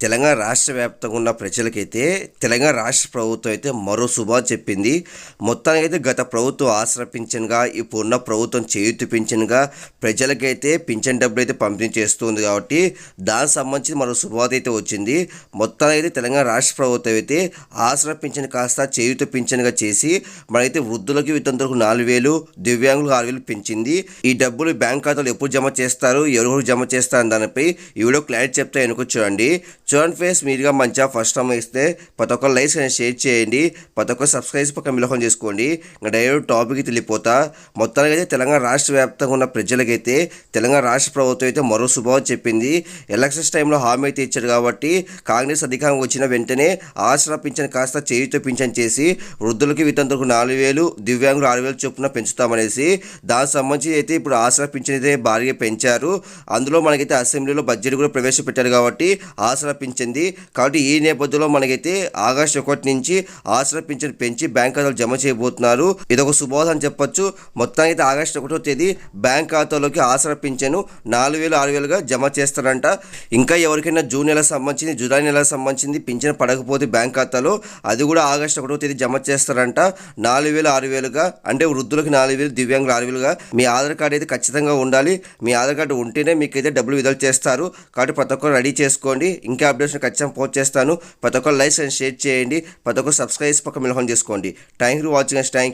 తెలంగాణ రాష్ట్ర వ్యాప్తంగా ఉన్న ప్రజలకైతే తెలంగాణ రాష్ట్ర ప్రభుత్వం అయితే మరో శుభా చెప్పింది. మొత్తానికి అయితే గత ప్రభుత్వం ఆసరా పింఛన్గా ఇప్పుడు ఉన్న ప్రభుత్వం చేయూతి పింఛన్గా ప్రజలకైతే పింఛన్ డబ్బులు అయితే పంపిణీ చేస్తుంది కాబట్టి దానికి సంబంధించి మరో శుభవార్త అయితే వచ్చింది. మొత్తానికి అయితే తెలంగాణ రాష్ట్ర ప్రభుత్వం అయితే ఆసరా పింఛన్ కాస్త చేయూత పింఛన్గా చేసి మనైతే వృద్ధులకు వితంతులకు నాలుగు వేలు దివ్యాంగులకు ఆరు వేలు పెంచింది. ఈ డబ్బులు బ్యాంక్ ఖాతాలో ఎప్పుడు జమ చేస్తారు ఎవరు జమ చేస్తారు దానిపై ఈ వీడియో క్లారిటీ చెప్తే వెనుక చూడండి చూడండి ఫేస్ మీరుగా మంచిగా ఫస్ట్ టైం ఇస్తే ప్రతి ఒక్క లైక్స్ అనేది షేర్ చేయండి. ప్రతి ఒక్క సబ్స్క్రైబ్ పక్కన మిలహం చేసుకోండి. ఇంకా డైరెక్ట్ టాపిక్కి వెళ్ళిపోతా. మొత్తానికి అయితే తెలంగాణ రాష్ట్ర వ్యాప్తంగా ఉన్న ప్రజలకైతే తెలంగాణ రాష్ట్ర ప్రభుత్వం అయితే మరో శుభవం చెప్పింది. ఎలక్షన్స్ టైంలో హామీ అయితే ఇచ్చారు కాబట్టి కాంగ్రెస్ అధికారం వచ్చిన వెంటనే ఆసరా పింఛన్ కాస్త చేయుతో పింఛన్ చేసి వృద్ధులకి వితంతులకు నాలుగు వేలు దివ్యాంగులు ఆరు వేలు చొప్పున పెంచుతామనేసి దానికి సంబంధించి అయితే ఇప్పుడు ఆసరా పింఛన్ అయితే భారీగా పెంచారు. అందులో మనకైతే అసెంబ్లీలో బడ్జెట్ కూడా ప్రవేశపెట్టారు కాబట్టి ఆసరా పింఛన్ది కాబట్టి ఈ నేపథ్యంలో మనకైతే ఆగస్టు ఒకటి నుంచి ఆసరా పింఛన్ పెంచి బ్యాంక్ ఖాతాలు జమ చేయబోతున్నారు. ఇది ఒక అని చెప్పొచ్చు. మొత్తానికి అయితే ఆగస్టు ఒకటో తేదీ బ్యాంక్ ఖాతాలోకి ఆసరా పింఛను నాలుగు వేలు ఆరు వేలుగా జమ చేస్తారంట. ఇంకా ఎవరికైనా జూన్ నెలకు సంబంధించింది జూలై నెలకు సంబంధించింది పింఛన్ పడకపోతే బ్యాంక్ ఖాతాలో అది కూడా ఆగస్టు ఒకటో తేదీ జమ చేస్తారంట. నాలుగు వేలు ఆరు వేలుగా అంటే వృద్ధులకు నాలుగు వేలు దివ్యాంగులు ఆరు వేలుగా మీ ఆధార్ కార్డు అయితే ఖచ్చితంగా ఉండాలి. మీ ఆధార్ కార్డు ఉంటేనే మీకైతే డబ్బులు విడుదల చేస్తారు. కాబట్టి ప్రతి ఒక్కరు రెడీ చేసుకోండి. ఇంకా అప్డేట్స్ని ఖచ్చితంగా పోస్ట్ చేస్తాను. ప్రతి ఒక్కరు లైక్స్ అండ్ షేర్ చేయండి. ప్రతి ఒక్కరు సబ్స్క్రైబ్ పక్క మిలహం చేసుకోండి. Thank you watching thank